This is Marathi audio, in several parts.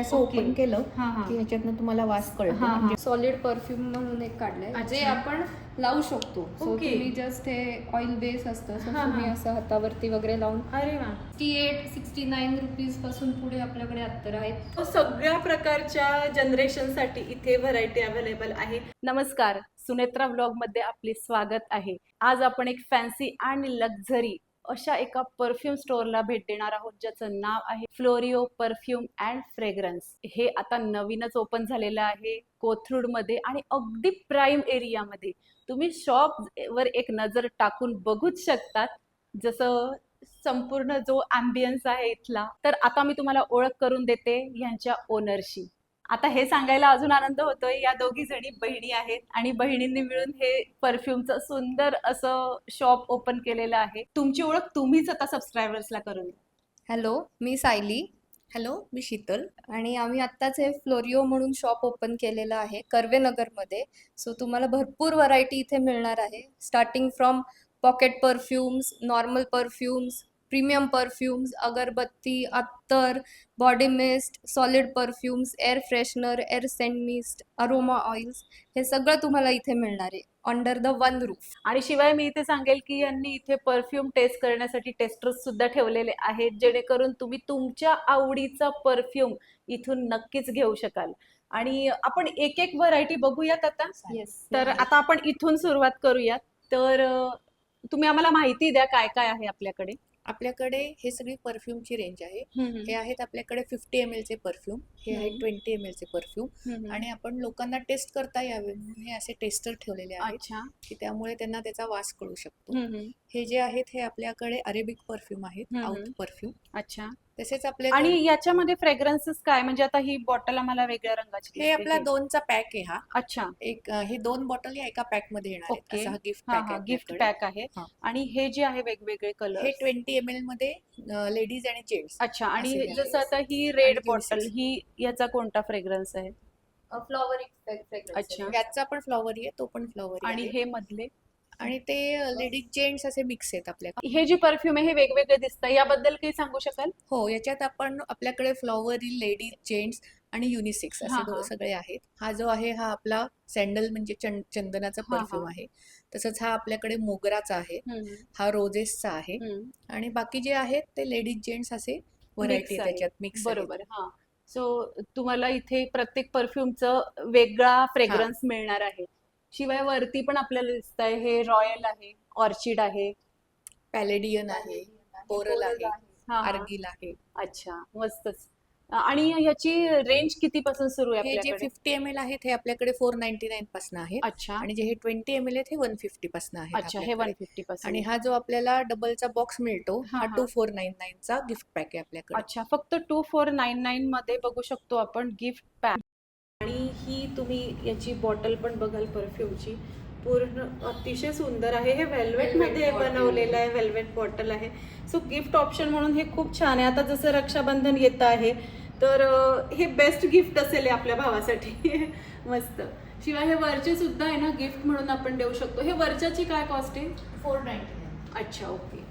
असं. ओपन केलं हा हा की ह्याच्यातनं तुम्हाला वास कळतो हा, हा. सॉलिड परफ्यूम म्हणून एक काढलंय अच्छा. जे आपण लावू शकतो सो ओके. तुम्ही जस्ट हे ऑइल बेस असतं सो हा, तुम्ही हा. असं हातावरती वगैरे लावून अरे वा सिक्स्टी एट सिक्स्टी नाईन रुपीजपासून पुढे आपल्याकडे अत्तर आहेत सगळ्या प्रकारच्या जनरेशनसाठी इथे व्हरायटी अवेलेबल आहे नमस्कार सुनेत्रा व्लॉगमध्ये आपले स्वागत आहे आज आपण एक फॅन्सी आणि लक्झरी अशा एका परफ्यूम स्टोअरला भेट देणार आहोत ज्याचं नाव आहे फ्लोरिओ परफ्यूम अँड फ्रेग्रन्स हे आता नवीनच ओपन झालेलं आहे कोथरूडमध्ये आणि अगदी प्राईम एरियामध्ये तुम्ही शॉप वर एक नजर टाकून बघूच शकतात जसं संपूर्ण जो अँबियन्स आहे इथला. तर आता मी तुम्हाला ओळख करून देते ह्यांच्या ओनरशी आता हे सांगायला अजून आनंद होतोय. या दोघी जणी बहिणी आहेत आणि बहिणींनी मिळून हे परफ्यूमचं सुंदर असं शॉप ओपन केलेलं आहे. तुमची ओळख तुम्हीच आता सबस्क्रायबर्सला करून हॅलो मी सायली. हॅलो मी शीतल. आणि आम्ही आत्ताच हे फ्लोरिओ म्हणून शॉप ओपन केलेलं आहे कर्वेनगरमध्ये. सो तुम्हाला भरपूर व्हरायटी इथे मिळणार आहे. Starting from pocket perfumes normal perfumes premium perfumes अगरबत्ती अत्तर body mist solid perfumes air freshener air scent mist aroma oils हे सगळं तुम्हाला इथे मिळणार आहे अंडर द वन रूफ आणि शिवाय मी इथे सांगेल की यांनी इथे परफ्यूम टेस्ट करण्यासाठी टेस्टर्स सुद्धा ठेवलेले आहेत जेणेकरून तुम्ही तुमच्या आवडीचा परफ्यूम इथून नक्कीच घेऊ शकाल. आणि आपण एक एक व्हरायटी बघूयात आता? येस तर आता आपण इथून सुरुवात करूयात. तर तुम्ही आम्हाला माहिती द्या काय काय आहे आपल्याकडे. आपल्याकडे हे सगळी परफ्यूमची रेंज आहे. हे आहेत आपल्याकडे फिफ्टी एम चे परफ्यूम हे आहेत. ट्वेंटी एम चे परफ्यूम आणि आपण लोकांना टेस्ट करता यावे म्हणून हे असे टेस्टर ठेवलेले आहेत. अच्छा. की त्यामुळे त्यांना त्याचा वास कळू शकतो. हे जे आहेत हे आपल्याकडे अरेबिक परफ्यूम आहेत. आउट परफ्यूम अच्छा. तसेच आपले आणि याच्यामध्ये फ्रेग्रन्सेस काय म्हणजे आता ही बॉटल आम्हाला वेगळ्या रंगाची हे आपला. दोनचा पॅक आहे हा अच्छा एक हे दोन बॉटल या एका पॅकमध्ये येणार आहेत ओके. असा हा गिफ्ट हा पॅक हा आहे गिफ्ट आपल्याकडे. पॅक आहे हा. आणि हे जे आहे वेगवेगळे कलर हे ट्वेंटी एम एलमध्ये लेडीज आणि जेंट्स अच्छा आणि असे हे. जसं आता ही रेड आणि बॉटल. ही याचा कोणता फ्रेग्रन्स आहे फ्लॉवर अच्छा. याचा पण फ्लॉवर आहे तो पण फ्लॉवर आणि हे मधले आणि ते लेडीज जेंट्स असे मिक्स आहेत आपल्याकडे हे जे परफ्यूम आहे हे वेगवेगळे दिसतं याबद्दल काही सांगू शकाल? हो याच्यात आपण आपल्याकडे फ्लॉवर लेडीज जेंट्स आणि युनिसेक्स हा, असे दो- हा. सगळे आहेत. हा जो आहे हा आपला सँडल म्हणजे चं- चंदनाचा हा, हा. परफ्यूम आहे. तसंच हा आपल्याकडे मोगराचा आहे. हा रोजेसचा आहे. आणि बाकी जे आहेत ते लेडीज जेंट्स असे व्हरायटी. त्याच्यात मिक्स बरोबर. हा. सो तुम्हाला इथे प्रत्येक परफ्यूमचं वेगळा फ्रेग्रन्स मिळणार आहे. शिवाय वरती पण आपल्याला दिसत आहे हे रॉयल आहे ऑर्चिड आहे. पॅलेडियन आहे कोरल आहे. आर्गिल आहे. अच्छा मस्तच. आणि ह्याची रेंज किती पासून सुरू आहे हे जे फिफ्टी एम एल आहेत हे आपल्याकडे फोर नाईन्टी नाईन पासून आहेत. अच्छा. आणि जे हे ट्वेंटी एम एल आहेत हे वन फिफ्टी पासून आहेत अच्छा हे. वन फिफ्टी पासून. आणि हा जो आपल्याला डबलचा बॉक्स मिळतो हा. टू फोर नाईन नाईनचा गिफ्ट पॅक आहे आपल्याकडे. अच्छा फक्त टू फोर नाईन नाईन मध्ये बघू शकतो आपण गिफ्ट पॅक ही तुम्ही याची बॉटल पण बघाल परफ्यूमची. पूर्ण अतिशय सुंदर आहे. हे वेल्वेटमध्ये. बनवलेलं आहे. वेल्वेट बॉटल आहे. सो गिफ्ट ऑप्शन म्हणून हे खूप छान आहे. आता जसं रक्षाबंधन येत आहे तर हे बेस्ट गिफ्ट असेल आपल्या भावासाठी. मस्त. शिवाय हे वरचे सुद्धा आहे ना गिफ्ट म्हणून आपण देऊ शकतो. हे वरच्याची काय कॉस्ट आहे? फोर नाईन्टी अच्छा ओके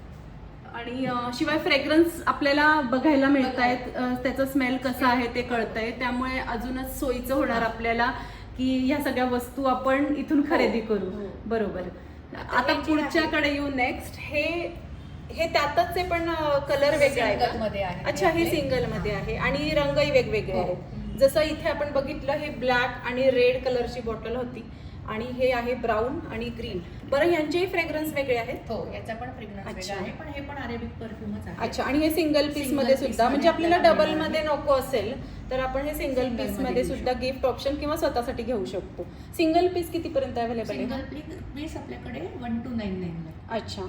आणि शिवाय फ्रेग्रन्स आपल्याला बघायला मिळत आहेत त्याचा स्मेल कसा आहे ते कळतंय. त्यामुळे अजूनच सोयीचं होणार आपल्याला की ह्या सगळ्या वस्तू आपण इथून खरेदी करू. हो. बरोबर. आता हे पुढच्याकडे येऊ नेक्स्ट हे हे त्यातच पण कलर वेगळा आहे का? मध्ये आहे. अच्छा हे. सिंगलमध्ये आहे. आणि रंगही वेगवेगळे हो. आहेत जसं इथे आपण बघितलं हे ब्लॅक आणि रेड कलरची बॉटल होती. आणि हे आहे ब्राऊन आणि ग्रीन बरं यांचेही फ्रेग्रन्स वेगळे आहेत? हो याचा पण फ्रेग्रन्स अच्छा. आहे पण हे पण अरेबिक परफ्यूमच आहे. अच्छा आणि हे सिंगल पीस Single मध्ये piece सुद्धा म्हणजे आपल्याला आपल्याला डबलमध्ये नको असेल तर आपण हे सिंगल Single पीसमध्ये मध्ये घेऊ सुद्धा गिफ्ट ऑप्शन किंवा स्वतःसाठी घेऊ शकतो. सिंगल पीस कितीपर्यंत अवेलेबल सिंगल आहे पीस आपल्याकडे वन टू नाईन नाईन अच्छा.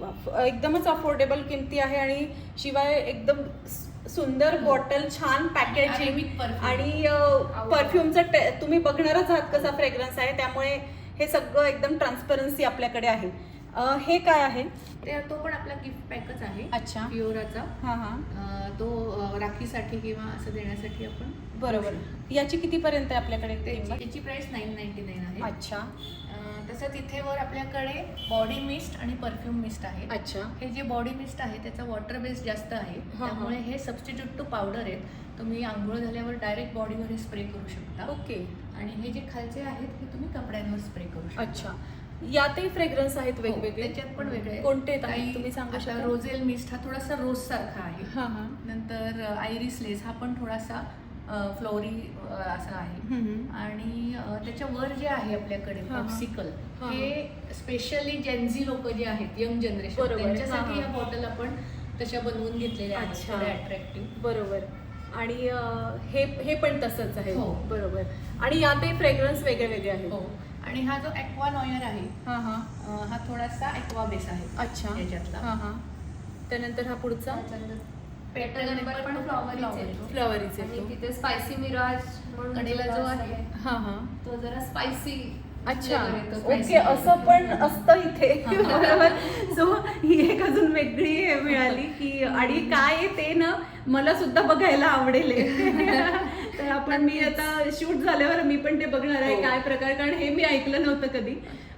वा- एकदमच अफोर्डेबल किमती आहे आणि शिवाय एकदम सुंदर बॉटल छान पॅकेजिंग. आणि परफ्यूमचं तुम्ही बघणारच आहात कसा फ्रेग्रन्स आहे त्यामुळे हे सगळं एकदम ट्रान्सपरन्सी आपल्याकडे आहे. हे काय आहे? ते तो पण आपला गिफ्ट पॅकच आहे अच्छा. पिओराचा हा हा. तो राखीसाठी किंवा असं देण्यासाठी आपण बरोबर. याची कितीपर्यंत आहे आपल्याकडे त्याची प्राइस नाईन नाईन्टी नाईन आहे. अच्छा. तसंच इथे वर आपल्याकडे बॉडी मिस्ट आणि परफ्यूम मिस्ट आहे. अच्छा. हे जे बॉडी मिस्ट आहे त्याचा वॉटर बेस जास्त आहे. हा. त्यामुळे हे सबस्टिट्यूट टू पावडर आहेत. तुम्ही आंघोळ झाल्यावर डायरेक्ट बॉडीवर हे स्प्रे करू शकता. ओके. आणि हे जे खालचे आहेत हे तुम्ही कपड्यांवर स्प्रे करू शकता. अच्छा. यातही फ्रेग्रन्स आहेत हो, वेगवेगळे? त्याच्यात पण वेगळे. कोणते आहेत? काही तुम्ही सांगू आता शकाल? रोझेल मिस्ट हा थोडासा रोज सारखा आहे. हा हा. नंतर आयरिस लेस हा पण थोडासा फ्लोरी असा आहे. आणि त्याच्या वर जे आहे आपल्याकडे. पॉप्सिकल हा, स्पेशली जेन्झी लोक जे आहेत यंग जनरेशन बरोबर. त्यांच्यासाठी ह्या हा. बॉटल आपण तशा बनवून घेतलेल्या आहेत. अट्रॅक्टिव्ह बरोबर. आणि हे हे पण तसंच आहे. हो. बरोबर. आणि यातही फ्रेग्रन्स वेगळे वेगळे आहेत. हो. आणि हा जो ॲक्वा नॉयर आहे हा थोडासा ॲक्वा बेस आहे अच्छा. याच्यातला. हा हा. त्यानंतर हा पुढचा? नंबर पण. फ्लॉवरीचे आणि तिथे स्पायसी मिराज म्हणून कडेला जो आहे. हा हा. तो जरा स्पायसी अच्छा. ओके असं पण असतं इथे. बरोबर. सो ही एक अजून वेगळी हे मिळाली की आणि काय ते ना मला सुद्धा बघायला आवडेल. तर आपण मी आता शूट झाल्यावर मी पण ते बघणार आहे हो. काय प्रकार कारण हे मी ऐकलं नव्हतं कधी.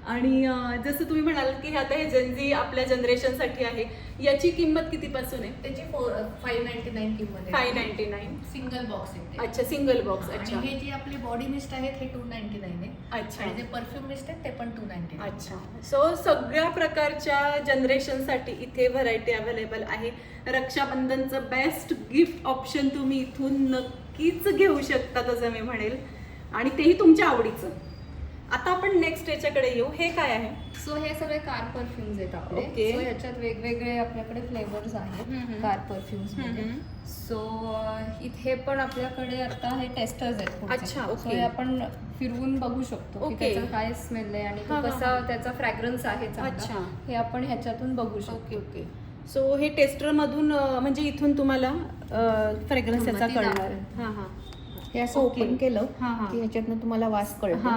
आणि जसं तुम्ही म्हणाल की आता हे जनजी आपल्या जनरेशनसाठी आहे याची किंमत कितीपासून आहे? त्याची फोर फाईव्ह नाईन्टी नाईन किंमत five ninety nine single box आहे. अच्छा सिंगल बॉक्स अच्छा. हे जे आपले बॉडी मिस्ट आहेत हे टू नाईन्टी नाईन आहे. अच्छा. आणि जे परफ्यूम मिस्ट आहेत ते पण टू नाईन्टी अच्छा. सो सगळ्या प्रकारच्या जनरेशनसाठी इथे व्हरायटी अवेलेबल आहे. रक्षाबंधनचं बेस्ट गिफ्ट ऑप्शन तुम्ही इथून नक्कीच घेऊ शकता तसं मी म्हणेल. आणि तेही तुमच्या आवडीचं. आता आपण नेक्स्ट याच्याकडे येऊ हे काय आहे सो हे सगळे कार परफ्युम्स आहेत आपले Okay. सो ह्याच्यात वेगवेगळे आपल्याकडे फ्लेवर्स हम्म, आहेत. कार परफ्युम्समध्ये हम्म. सो इथे पण आपल्याकडे आता हे टेस्टर्स आहेत पुढचे. अच्छा, So okay. हे आपण फिरवून बघू शकतो की Okay. त्याचा काय स्मेल आहे आणि हा, तो हा, कसा हा. त्याचा फ्रॅग्रन्स आहे अच्छा. हे आपण ह्याच्यातून बघू शकतो ओके ओके सो हे टेस्टर मधून अं, म्हणजे इथून तुम्हाला फ्रेग्रन्स याचा कळणार दाखवेल. हां हां हे असं. ओपन केलं की ह्याच्यातनं तुम्हाला वास कळतो.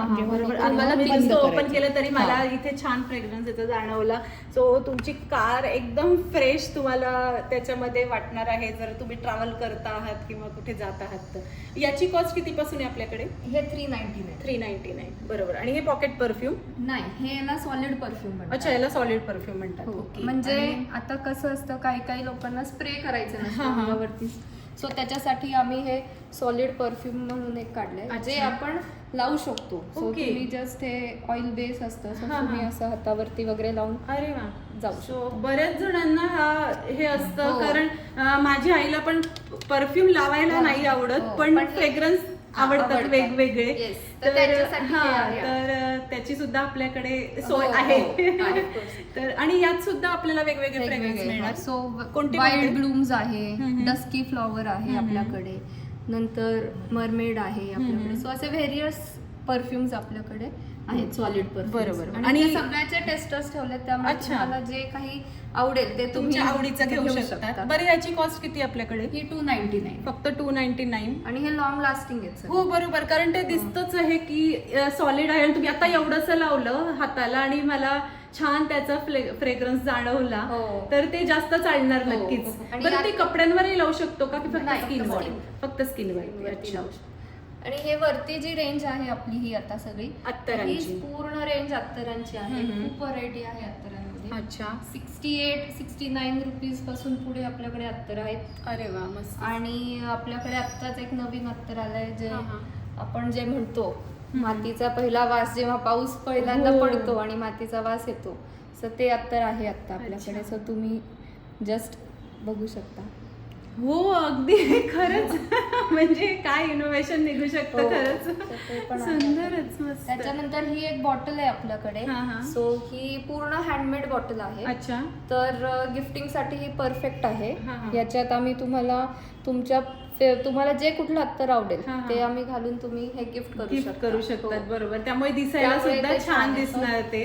ओपन. केलं तरी मला. इथे छान फ्रेग्रन्स याचा जाणवला. सो तुमची कार एकदम फ्रेश तुम्हाला त्याच्यामध्ये वाटणार आहे जर तुम्ही ट्रॅव्हल करता आहात किंवा कुठे जात आहात तर. याची कॉस्ट कितीपासून आहे आपल्याकडे? हे three ninety nine three ninety nine बरोबर. आणि हे पॉकेट परफ्यूम नाही हे याला सॉलिड परफ्यूम अच्छा याला सॉलिड परफ्यूम म्हणतात. हो. म्हणजे आता कसं असतं काही काही लोकांना स्प्रे करायचं हा, हा. अंगावरती. सो त्याच्यासाठी आम्ही हे सॉलिड परफ्यूम म्हणून एक काढलंय जे. आपण लावू शकतो सो. तुम्ही जस्ट हे ऑइल बेस असतं सो हा, तुम्ही. असं हातावरती वगैरे लावून अरे वा जाऊ सो बऱ्याच जणांना हा हे असतं हो. कारण अं, माझ्या आईला पण परफ्यूम लावायला. नाही आवडत हो. पण पण फ्रेग्रन्स आवडतात आवडतात. वेगवेगळे Yes. तर त्याच्यासाठी हा, आहे. तर अं, त्याची सुद्धा आपल्याकडे सोय हो, आहे हो, आहे, of course. तर आणि यात सुद्धा आपल्याला वेगवेगळे फ्रेग्रन्स मिळणार सो कोणते वाईल्ड कोणते? ब्लूम्स आहे हम्म. डस्की फ्लॉवर आहे हम्म. आपल्याकडे नंतर मरमेड आहे हम्म. आपल्याकडे सो असे व्हेरियस परफ्युम्स आपल्याकडे आहेत सॉलिड बरोबर. आणि सगळ्याचे टेस्टर्स ठेवले त्यामुळे अच्छा. तुम्हाला जे काही आवडेल ते तुम्ही तुमच्या आवडीचं घेऊ शकतात बरं याची कॉस्ट किती आपल्याकडे? ही टू नाईन्टी नाईन फक्त टू नाईन्टी नाईन आणि हे लॉंग लास्टिंग सगळे. हो बरोबर. कारण ते दिसतच आहे की सॉलिड आहे. आणि तुम्ही आता एवढंच लावलं हाताला आणि मला छान त्याचा फ्रेग्रन्स जाणवला. हो. तर ते जास्त चालणार हो. नक्कीच. आणि बरं ते यात- कपड्यांवरही लावू शकतो का? की फक्त नाही, स्किन फक्त skin. फक्त वरती लावू शकतो. आणि हे वरती जी रेंज आहे आपली ही आता सगळी अत्तरांची. ही पूर्ण रेंज अत्तरांची आहे. खूप व्हरायटी आहे अत्तरांमध्ये अच्छा सिक्स्टी एट सिक्स्टी नाईन रुपीजपासून पुढे आपल्याकडे अत्तर आहेत अरे वा मस्त आणि आपल्याकडे आत्ताच एक नवीन अत्तर आलंय जे. आपण जे म्हणतो मातीचा पहिला वास जेव्हा पाऊस पहिल्यांदा हो. पडतो आणि मातीचा वास येतो सो ते अत्तर आहे आता आपल्याकडे. सो तुम्ही जस्ट बघू शकता हो अगदी खरंच म्हणजे काय इनोव्हेशन निघू शकतं हो. खरंच आहे. सुंदरच मस्त त्याच्यानंतर ही एक बॉटल आहे आपल्याकडे हा, हा. सो ही पूर्ण हँडमेड बॉटल आहे अच्छा तर गिफ्टिंगसाठी ही परफेक्ट आहे हा, हा. याच्यात आम्ही तुम्हाला तुमच्या तुम्हाला जे कुठलं अत्तर आवडेल हा, हा. ते आम्ही घालून तुम्ही हे गिफ्ट करू शकता करू शकतात हो. बरोबर त्यामुळे दिसायला सुद्धा छान दिसणार ते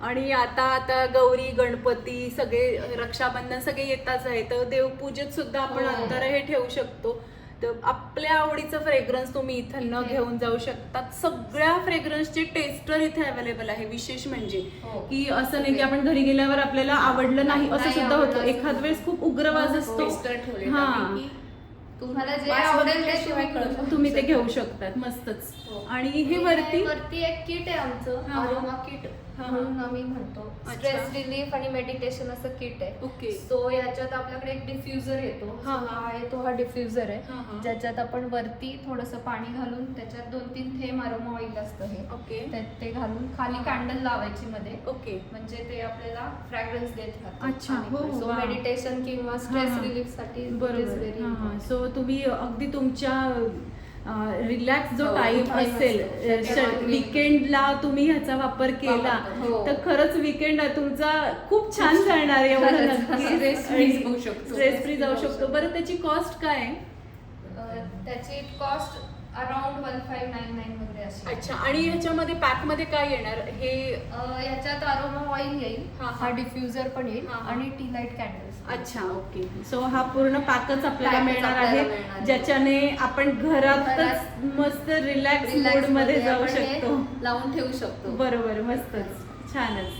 आणि आता आता गौरी गणपती सगळे रक्षाबंधन सगळे येताच आहे तर देवपूजेत सुद्धा आपण हो. अंतर हे ठेवू शकतो तर आपल्या आवडीचं फ्रेग्रन्स तुम्ही इथं न इथे. घेऊन जाऊ शकतात सगळ्या फ्रेग्रन्सचे टेस्टर इथे अवेलेबल आहे विशेष म्हणजे हो. की असं नाही की आपण घरी गेल्यावर आपल्याला आवडलं नाही असं नाही सुद्धा होतं. एखाद वेळेस खूप उग्रवाज हो, असतो हा. तुम्हाला जे आवडेल तुम्ही कळत करू तुम्ही ते. घेऊ शकतात मस्तच हो. आणि हे वरती वरती एक किट आहे आमचं हा. अरोमा किट हा. म्हणून आम्ही म्हणतो. स्ट्रेस रिलीफ आणि मेडिटेशन असं किट आहे. ओके सो याच्यात आपल्याकडे एक डिफ्युजर येतो. हा, हा. हा आहे तो हा डिफ्युजर हा, हा. आहे ज्याच्यात आपण वरती थोडस पाणी घालून त्याच्यात दोन तीन थेंब अरोमा ऑइल असतं हे. ओके ते घालून खाली हा. कॅन्डल लावायची मध्ये. ओके म्हणजे ते आपल्याला फ्रॅग्रन्स देत अच्छा, हो, सो वा. मेडिटेशन किंवा हा, स्ट्रेस हा. रिलीफसाठी बरोबर. हां हां. सो तुम्ही अगदी तुमच्या रिलॅक्स जो हो, टाइम time असेल विकेंडला तुम्ही ह्याचा वापर केला हो. तर खरंच विकेंड तुमचा खूप छान जाणार आहे. स्ट्रेस फ्री जाऊ शकतो. बरं त्याची कॉस्ट काय आहे? त्याची cost around one five nine nine वगैरे अशी अच्छा आणि ह्याच्यामध्ये पॅकमध्ये काय येणार? हे अं, याच्यात अरोमा ऑइल येईल हा, हा. हा डिफ्युजर पण येईल हा, हा. आणि टी लाइट कॅन्डल्स अच्छा ओके सो हा पूर्ण पॅकच आपल्याला Packच मिळणार आपल्याला आहे मिळणार आहे. ज्याच्याने आपण घरातच घरात मस्त रिलॅक्स मोडमध्ये मध्ये जाऊ हे शकतो. लावून ठेवू शकतो. बरोबर मस्तच. छानच.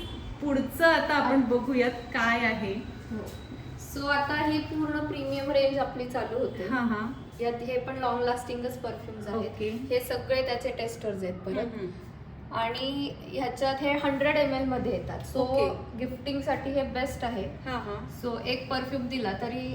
पुढचं आता आपण बघूयात काय आहे. सो आता ही पूर्ण प्रीमियम रेंज आपली चालू होते. हा हा. यात हे पण लॉंग लास्टिंगच परफ्युम्स आहेत Okay. हे सगळे त्याचे टेस्टर्स आहेत परत. आणि ह्याच्यात हे हंड्रेड एम एलमध्ये येतात सो Okay. गिफ्टिंगसाठी हे बेस्ट आहे हा हा सो एक परफ्यूम दिला तरी.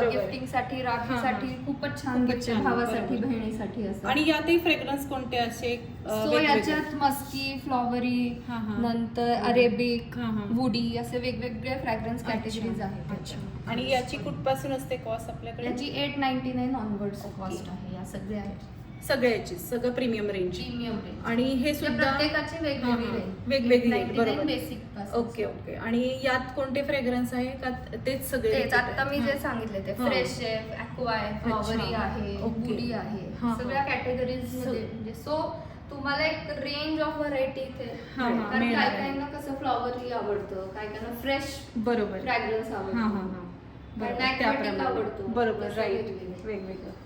गिफ्टिंगसाठी राखीसाठी हा, हा. खूपच छान गिफ्ट छान, भावासाठी बरोबर. बहिणीसाठी असं आणि यातही फ्रेग्रन्स कोणते असे अ, सो वेगवेगळे? याच्यात मस्की फ्लॉवरी हा, हा. नंतर अरेबिक हा, हा. वुडी असे वेगवेगळे फ्रॅग्रन्स कॅटेगरीज आहेत अच्छा. आणि याची कुठपासून असते कॉस्ट आपल्याकडे याची eight ninety nine onwards Okay. Cost आहे या सगळ्या आहेत सगळ्याची सगळं प्रीमियम रेंज प्रीमियम रेंज आणि हे सुद्धा प्रत्येकाची वेगवेगळी हा, हा. रेंज वेगवेगळी बरोबर. ओके ओके आणि यात कोणते फ्रेग्रन्स आहे का तेच सगळे तेच आता मी जे सांगितले ते हा. फ्रेश आहे फ्लॉवरी. आहे. बुडी आहे हा, हा. सगळ्या कॅटेगरीज सग- मध्ये म्हणजे सो तुम्हाला एक रेंज ऑफ व्हरायटी इथे हा, हा. कारण मिळणार काय आहे. काहींना कसं फ्लॉवरी आवडतं काय काहींना फ्रेश बरोबर फ्रॅग्रन्स हा हा आवडतो हा बरोबर, त्याप्रमाणे. आवडतो. बरोबर तसं राईट वेगवेगळं. वेगवेगळं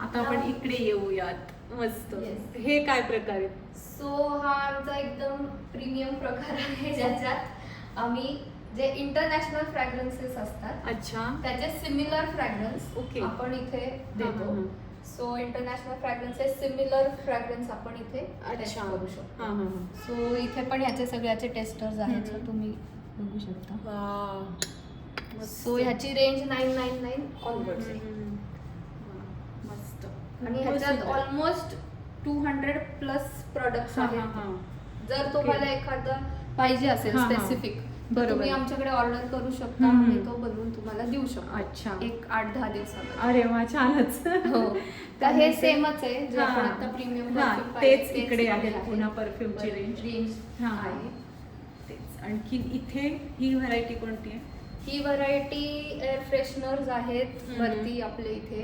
आता आपण इकडे येऊयात मस्त Yes. हे काय प्रकार आहे सो हा आमचा एकदम प्रीमियम प्रकार आहे ज्याच्यात आम्ही जे इंटरनॅशनल फ्रॅग्रन्सेस असतात अच्छा त्याचे सिमिलर फ्रॅग्रन्स Okay. आपण इथे देतो हा. So international fragrances similar fragrance आपण इथे टेस्ट अच्छा करू हा शकतो हा हा सो इथे पण याचे सगळ्याचे टेस्टर्स आहेत हम्म. सो तुम्ही बघू शकता. मस्त. सो ह्याची range nine nine nine onwards आहे हम्म. आणि ह्याच्यात almost two hundred plus products हा, आहेत. जर तुम्हाला एखादा पाहिजे असेल. स्पेसिफिक बरोबर. तुम्ही आमच्याकडे ऑर्डर करू शकता. आम्ही तो बनवून तुम्हाला देऊ शकतो. अच्छा. एक आठ दहा दिवसामध्ये. अरे वा छानच. हो. तर हे सेमच आहे जे. आपण आता प्रीमियम तेच इकडे आहे पुन्हा परफ्यूमची रेंज रेंज आहे. तेच. आणखी इथे ही व्हरायटी कोणती आहे? ही व्हरायटी एअर फ्रेशनर्स आहेत. वरती आपल्या इथे.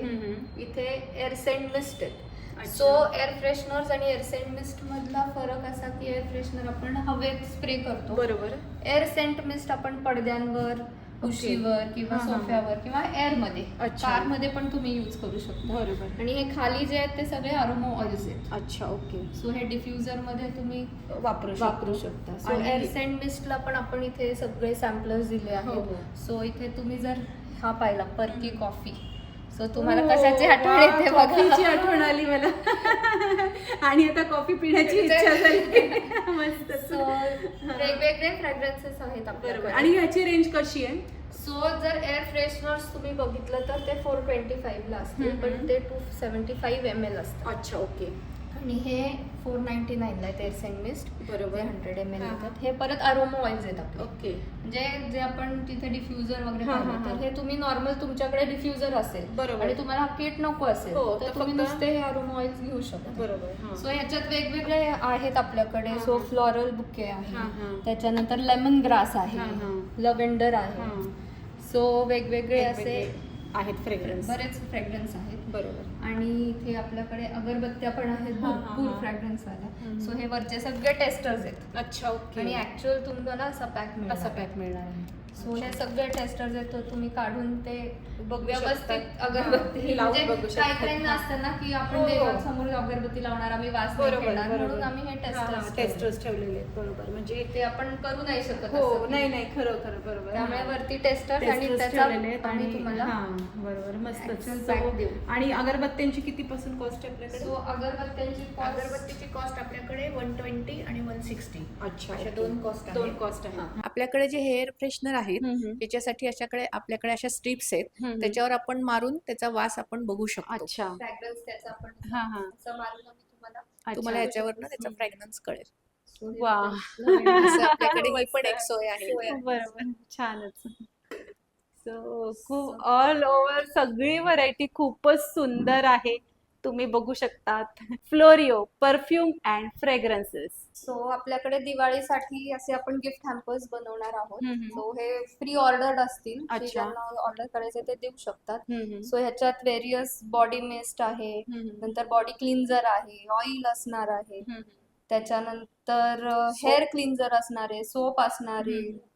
इथे एअर सेंट मिस्ट. आहेत सो एअर फ्रेशनर्स आणि एअर सेंट मिस्ट मधला फरक असा की एअर फ्रेशनर आपण हवेत स्प्रे करतो बरोबर एअर सेंट मिस्ट आपण पडद्यांवर उशीवर किंवा हा, हा. सोफ्यावर किंवा एअरमध्ये अच्छा. कारमध्ये पण तुम्ही यूज करू शकता. बरोबर. आणि हे खाली जे आहेत ते सगळे अरोमा ऑइल्स आहेत. अच्छा ओके सो हे डिफ्युजरमध्ये तुम्ही वापरू शकतो. वापरू शकता. सो आणि- एअर सेंट मिस्टला पण आपण इथे सगळे सॅम्पलर्स दिले हो, आहेत. हो. सो इथे तुम्ही जर हा पाहिला परकी कॉफी सो तुम्हाला कशाची आठवण येते कॉफीची बघा. आठवण आली मला. आणि आता कॉफी पिण्याची इच्छा झाली. मस्त. सो वेगवेगळे फ्रॅग्रन्सेस आहेत बरोबर. आणि ह्याची रेंज कशी आहे? सो जर एअर फ्रेशनर्स तुम्ही बघितलं तर ते फोर ट्वेंटी फाईव्हला असतील हम्म. पण ते two seventy five M L असतात. अच्छा ओके आणि हे फोर नाईन्टी नाईनला आहेत एअर सेंट मिस्ट बरोबर. Hundred M L. येतात हे परत अरोमा ऑइल्स आहेत आपले ओके म्हणजे जे आपण तिथे डिफ्युजर वगैरे पाहिलं. तर हे तुम्ही नॉर्मल तुमच्याकडे डिफ्युजर असेल बरोबर. आणि तुम्हाला किट नको असेल हो, तर तर तुम्ही फक्त- नुसते हे अरोमा ऑइल्स घेऊ शकता बरोबर सो ह्याच्यात वेगवेगळे आहेत आपल्याकडे सो. फ्लॉरल बुके हा, हा. आहे त्याच्यानंतर लेमन ग्रास आहे हा. लव्हेंडर आहे सो वेगवेगळे असे आहेत फ्रेग्रन्स बरेच फ्रेग्रन्स आहेत बरोबर. आणि इथे आपल्याकडे अगरबत्त्या पण आहेत भरपूर. फ्रॅग्रन्स. आल्या. सो हे वरचे सगळे टेस्टर्स आहेत. अच्छा ओके. आणि ऍक्च्युअल तुम्हाला असा पॅक असा पॅक मिळणार आहे. हे सगळे टेस्टर्स आहेत तो तुम्ही काढून ते बघू व्यवस्थित. अगरबत्ती लावून म्हणजे बघू काही. काही असतं ना की आपण हो, हो. देवासमोर अगरबत्ती लावणार आम्ही वास घेणार म्हणून आम्ही हे टेस्टर्स टेस्टर्स ठेवलेले आहेत बरोबर म्हणजे ते आपण करू नाही शकत हो. नाही नाही खरं खरं बरोबर त्यामुळे. वरती टेस्टर्स आणि त्याचा आणि तुम्हाला हा बरोबर मस्त. आणि अगरबत्त्यांची किती पासून कॉस्ट आहे आपल्याकडे सो अगरबत्त्यांची अगरबत्तीची कॉस्ट आपल्याकडे वन ट्वेंटी आणि वन सिक्स्टी अच्छा अशा. दोन कॉस्ट दोन कॉस्ट आहे आपल्याकडे जे हेअर फ्रेशनर आहेत. त्याच्यासाठी अशाकडे आपल्याकडे अशा स्ट्रिप्स आहेत. त्याच्यावर आपण मारून त्याचा वास आपण बघू शकतो. अच्छा. Fragrance त्याचा आपण हा हा. असं मारून आम्ही तुम्हाला. तुम्हाला याच्यावरनं त्याचा. फ्रॅग्रन्स कळेल. वा. आपल्याकडे ही पण एक सोय आहे. बरोबर. छानच. सो खूप ऑल ओव्हर सगळी व्हरायटी खूपच सुंदर आहे. तुम्ही बघू शकतात. Florio perfume and fragrances so आपल्याकडे दिवाळीसाठी असे आपण गिफ्ट हॅम्पर्स बनवणार आहोत. सो हे फ्री ऑर्डर्ड असतील. ऑर्डर करायचे ते देऊ शकतात. सो ह्याच्यात व्हेरियस बॉडी मेस्ट आहे. नंतर बॉडी क्लिन्झर आहे. ऑइल असणार आहे. त्याच्यानंतर हेअर क्लिन्झर असणार सोप असणार.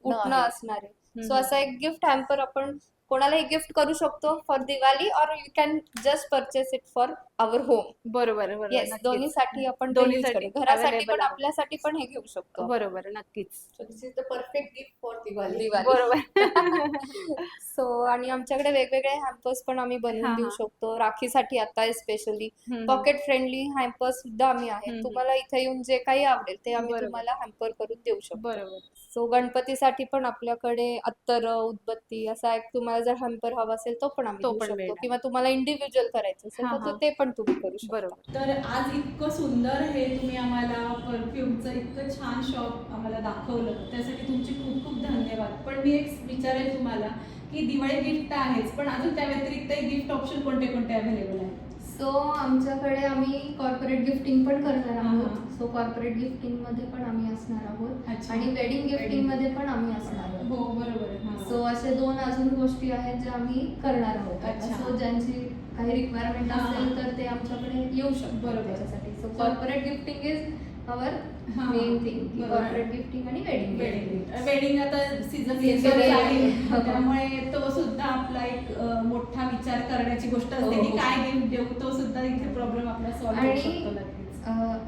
उठणं. असणार आहे. सो असा एक गिफ्ट हॅम्पर आपण कोणालाही गिफ्ट करू शकतो for Diwali or you can just purchase it for our home बरोबर बरोबर येस नक्कीच. दोन्हीसाठी आपण दोन्हीसाठी घरासाठी available पण आहे. आपल्यासाठी पण हे घेऊ शकतो बरोबर नक्कीच this is the perfect gift for Diwali Diwali बरोबर सो आणि आमच्याकडे वेगवेगळे हॅम्पर्स पण आम्ही हा, बनवून देऊ हा. शकतो राखीसाठी आता स्पेशली. पॉकेट फ्रेंडली हॅम्पर्स सुद्धा आम्ही आहेत हम्म. तुम्हाला इथे येऊन जे काही आवडेल ते आम्ही बरोबर. तुम्हाला हॅम्पर करून देऊ शकतो बरोबर सो गणपतीसाठी पण आपल्याकडे अत्तर उदबत्ती असा एक तुम्हाला जर हॅम्पर हवा असेल तो पण आम्ही तो देऊ पण शकतो मिळणार. किंवा तुम्हाला इंडिव्हिज्युअल करायचं असेल हा, तर हा. तो- ते पण तुम्ही करू शकता. बरोबर. तर आज इतकं सुंदर हे तुम्ही आम्हाला परफ्यूमचं इतकं छान शॉप आम्हाला दाखवलं. त्यासाठी तुमचे खूप खूप धन्यवाद. पण मी एक विचारेल तुम्हाला की दिवाळी गिफ्ट आहेच पण अजून त्या व्यतिरिक्त गिफ्ट ऑप्शन कोणते कोणते अवेलेबल आहे सो आमच्याकडे आम्ही कॉर्पोरेट गिफ्टिंग पण करणार आहोत. सो कॉर्पोरेट गिफ्टिंगमध्ये पण आम्ही असणार आहोत. आणि वेडिंग गिफ्टिंगमध्ये पण आम्ही असणार आहोत हो बरोबर. सो असे दोन अजून गोष्टी आहेत ज्या आम्ही करणार आहोत. सो ज्यांची काही रिक्वायरमेंट असेल. तर ते आमच्याकडे येऊ शकतात बरोबर. त्याच्यासाठी so corporate gifting is our हा, मेन थिंग. कॉर्पोरेट गिफ्टिंग आणि वेडिंग वेडिंग वेडिंग आता सीझन आहे. आहे. त्यामुळे तो सुद्धा आपला एक मोठा विचार करण्याची गोष्ट असते. हो, की हो. काय गिफ्ट देऊ? तो सुद्धा इथे प्रॉब्लेम आपला सॉल्व्ह होऊ शकतो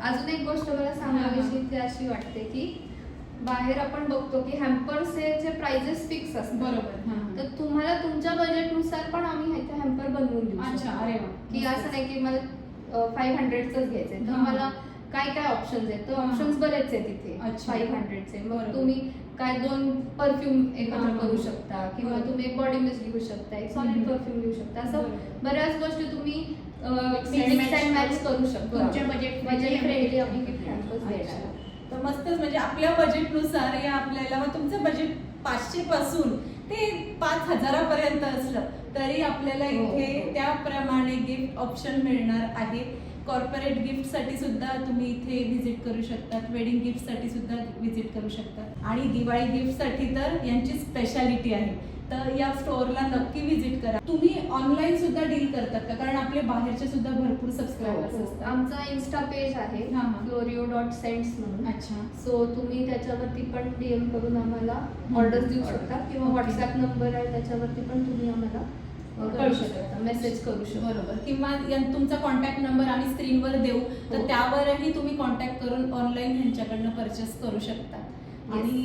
अजून एक गोष्ट मला सांगावीशी ती अशी वाटते की बाहेर आपण बघतो की हॅम्पर्सचे प्राइजेस फिक्स असतात. बरोबर. हां. तर तुम्हाला तुमच्या बजेटनुसार पण आम्ही इथे हॅम्पर बनवून देऊ अच्छा. अरे की असं नाही की मला फाईव्ह हंड्रेडच घ्यायचंय. तर हा. मला काय काय ऑप्शन्स आहेत तर. ऑप्शन्स बरेच आहेत अच्छा. फाईव्ह हंड्रेडचे मग. तुम्ही काय दोन परफ्यूम एकत्र. करू शकता किंवा. तुम्ही एक बॉडी मिस्ट घेऊ शकता एक सॉलिड. परफ्यूम घेऊ शकता असं. बऱ्याच गोष्टी तुम्ही मॅच करू शकता तुमच्या बजेट friendly फ्रेंडली आम्ही अच्छा. आहोत. तर मस्तच म्हणजे आपल्या बजेटनुसार या आपल्याला तुमचं बजेट पाचशे पासून ते पाच हजारापर्यंत असलं तरी आपल्याला हो, इथे हो. त्याप्रमाणे गिफ्ट ऑप्शन मिळणार आहे कॉर्पोरेट गिफ्टसाठी सुद्धा तुम्ही इथे व्हिजिट करू शकतात. वेडिंग गिफ्टसाठी सुद्धा व्हिजिट करू शकतात. आणि दिवाळी गिफ्टसाठी तर यांची स्पेशालिटी आहे. तर या स्टोअरला नक्की व्हिजिट करा. तुम्ही ऑनलाईन सुद्धा डील करतात का? कारण आपले बाहेरचे सुद्धा भरपूर सबस्क्रायबर्स असतात. आमचा इन्स्टा पेज आहे. हा, हा. फ्लोरिओ डॉट सेंट्स म्हणून. अच्छा. सो तुम्ही त्याच्यावरती पण डीएम करून आम्हाला ऑर्डर देऊ शकता. किंवा. व्हॉट्सअप नंबर आहे त्याच्यावरती पण तुम्ही आम्हाला कळू शकता मेसेज करू शकता बरोबर. किंवा तुमचा कॉन्टॅक्ट नंबर आम्ही स्क्रीनवर देऊ तर हो. त्यावरही तुम्ही कॉन्टॅक्ट करून ऑनलाईन ह्यांच्याकडनं परचेस करू शकता. आणि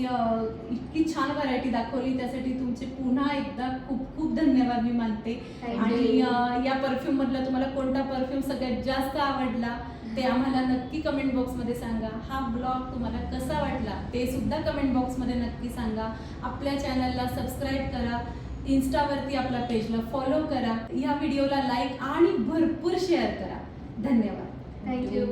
इतकी छान व्हरायटी दाखवली त्यासाठी तुमचे पुन्हा एकदा खूप खूप धन्यवाद मी मानते. आणि या परफ्यूम मधला तुम्हाला कोणता परफ्यूम सगळ्यात जास्त आवडला ते आम्हाला नक्की कमेंट बॉक्समध्ये सांगा. हा ब्लॉग तुम्हाला कसा वाटला ते सुद्धा कमेंट बॉक्समध्ये नक्की सांगा. आपल्या चॅनलला सबस्क्राईब करा. इन्स्टावरती आपल्या पेजला फॉलो करा. या व्हिडिओला लाईक आणि भरपूर शेअर करा. धन्यवाद. थँक्यू